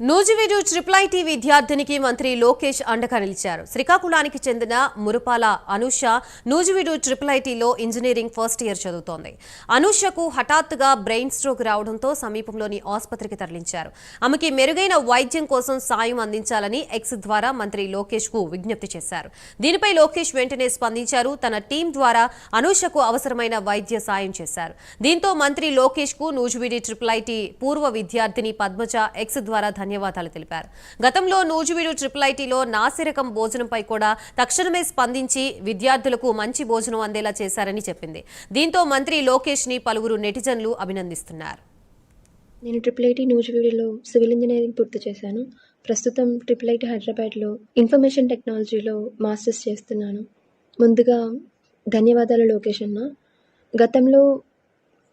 Nuzvid triple IT విద్యార్థినికి మంత్రి లోకేష్ అండగా నిలిచారు. శ్రీకాకుళానికి చెందిన మురుపాల అనూష నూజివీడు ట్రిపుల్ ఐటీలో ఇంజనీరింగ్ ఫస్ట్ ఇయర్ చదువుతోంది. అనూషకు హఠాత్తుగా బ్రెయిన్ స్ట్రోక్ రావడంతో సమీపంలోని ఆసుపత్రికి తరలించారు. ఆమెకి మెరుగైన వైద్యం కోసం సాయం అందించాలని ఎక్స్ ద్వారా మంత్రి లోకేష్కు విజ్ఞప్తి చేశారు. దీనిపై లోకేష్ వెంటనే స్పందించారు. తన టీం ద్వారా అనూషకు అవసరమైన వైద్య సాయం చేశారు. దీంతో మంత్రి లోకేష్కు నూజివీడి ట్రిపుల్ ఐటీ పూర్వ విద్యార్థిని పద్మజ ఎక్స్ ద్వారా ధన్యవాదాలు తెలిపారు. గతంలో నూజివీడు ట్రిపుల్ ఐటీలో నాసిరకం భోజనంపై కూడా తక్షణమే స్పందించి విద్యార్థులకు మంచి భోజనం అందేలా చేశారని చెప్పింది. దీంతో మంత్రి లోకేష్ని పలువురు నెటిజన్లు అభినందిస్తున్నారు. నేను ట్రిపుల్ ఐటీ నూజివీడులో సివిల్ ఇంజనీరింగ్ పూర్తి చేశాను. ప్రస్తుతం ట్రిపుల్ ఐటీ హైదరాబాద్లో ఇన్ఫర్మేషన్ టెక్నాలజీలో మాస్టర్స్ చేస్తున్నాను. ముందుగా ధన్యవాదాలు లోకేష్ అన్న. గతంలో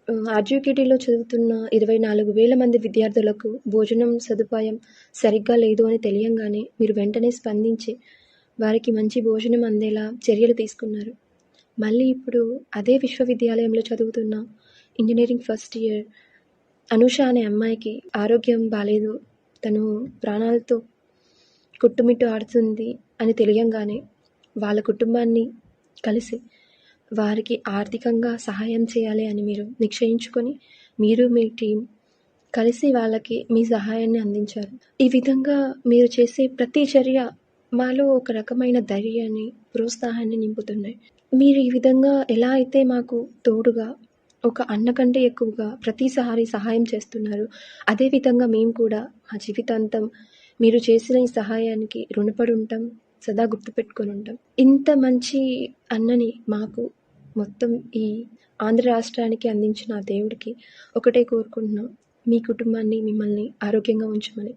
ఆర్జీకేటీలో చదువుతున్న ఇరవై నాలుగు వేల మంది విద్యార్థులకు భోజనం సదుపాయం సరిగ్గా లేదు అని తెలియంగానే మీరు వెంటనే స్పందించి వారికి మంచి భోజనం అందేలా చర్యలు తీసుకున్నారు. మళ్ళీ ఇప్పుడు అదే విశ్వవిద్యాలయంలో చదువుతున్న ఇంజనీరింగ్ ఫస్ట్ ఇయర్ అనుష అనే అమ్మాయికి ఆరోగ్యం బాగాలేదు తను ప్రాణాలతో కొట్టుమిట్టు ఆడుతుంది అని తెలియంగానే వాళ్ళ కుటుంబాన్ని కలిసి వారికి ఆర్థికంగా సహాయం చేయాలి అని మీరు నిశ్చయించుకొని మీరు మీ టీం కలిసి వాళ్ళకి మీ సహాయాన్ని అందించారు. ఈ విధంగా మీరు చేసే ప్రతి చర్య మాలో ఒక రకమైన ధైర్యాన్ని ప్రోత్సాహాన్ని నింపుతున్నాయి. మీరు ఈ విధంగా ఎలా అయితే మాకు తోడుగా ఒక అన్న కంటే ఎక్కువగా ప్రతిసారి సహాయం చేస్తున్నారు అదేవిధంగా మేము కూడా మా జీవితాంతం మీరు చేసిన ఈ సహాయానికి రుణపడి ఉంటాం సదా గుర్తుపెట్టుకొని ఉంటాం. ఇంత మంచి అన్నని మాకు మొత్తం ఈ ఆంధ్ర రాష్ట్రానికి అందించిన ఆ దేవుడికి ఒకటే కోరుకుంటున్నాం. మీ కుటుంబాన్ని మిమ్మల్ని ఆరోగ్యంగా ఉంచమని.